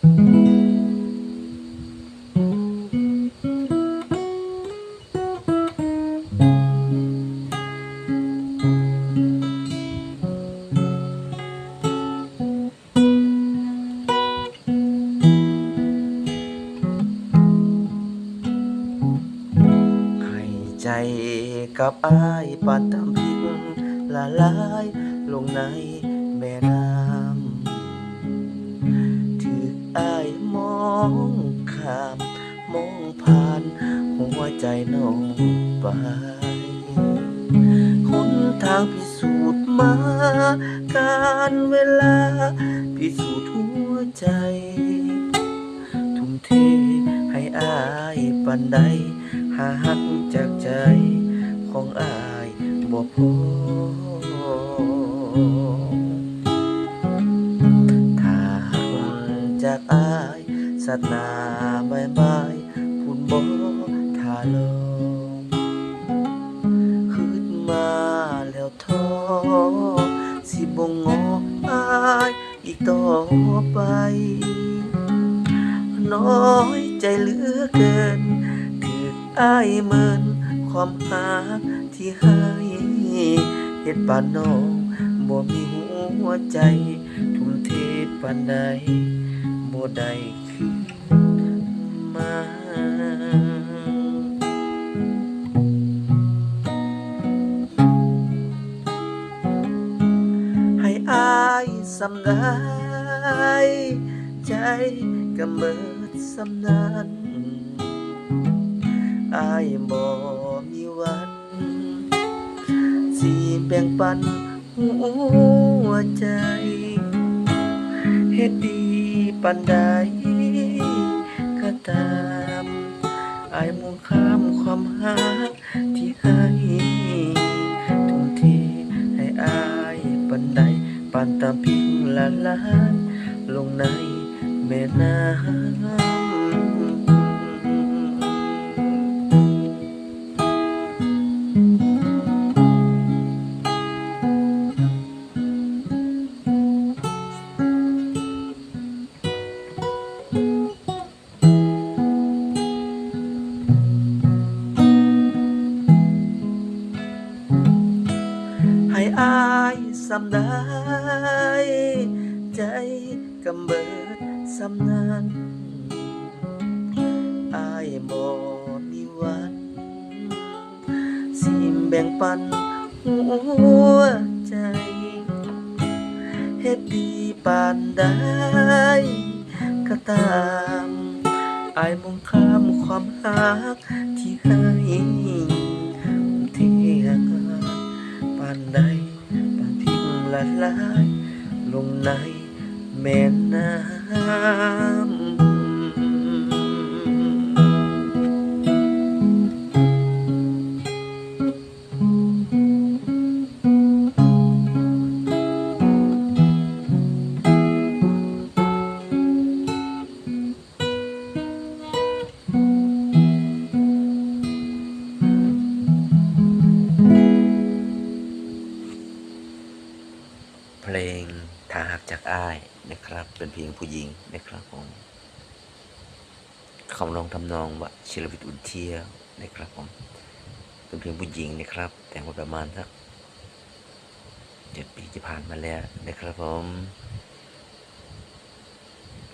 ให้ใจกับอายปานตำพิงละลายลงในแม่น้ำ องข้ามมองผ่านหัวใจน้องไปหนทางพิสูจน์มา การเวลา พิสูจน์หัวใจ ทุ่มเทให้อายปันใดหาหักจากใจของอายบ่พอถ้าหักจากอาย สัตนาบายบายพูดบ่ทาลงขึ้นมาแล้วท้อสิบ่งออายอีกต่อไป น้อยใจเหลือเกินถืออ้ายเมินความหาที่ให้เฮ็ดปานน้องบ่มีหัวใจ ทุ่มเทปานใดบ่ได้ สำได้ใจกำเมิดสำนั้นอายบ่มีวันสิแบ่งปันหัวใจเฮ็ดดีปานใดก็ตามอายมองข้ามความหัก ปานตามพิงละลายลงในแม่น้ำให้อายสำได้ใจ กำเบิดสำนันอายบ่มีวันสิแบ่งปันหัวใจเฮ็ดดีปานใดก็ตามอายมองข้ามความหักที่ให้ เพลงถ้าหักจากอ้าย นะครับ เป็นเพลงผู้หญิงนะครับผมคำร้องทำนองว่าชิลวิทย์อุ่นเที่ยวนะครับผมเป็นเพลงผู้หญิงนะครับ แต่งมาประมาณสักเจ็ดปีที่ผ่านมาแล้วนะครับผม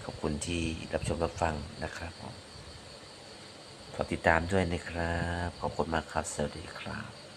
ขอบคุณที่รับชมรับฟังนะครับผมขอติดตามด้วยนะครับ ขอบคุณมากครับ สวัสดีครับ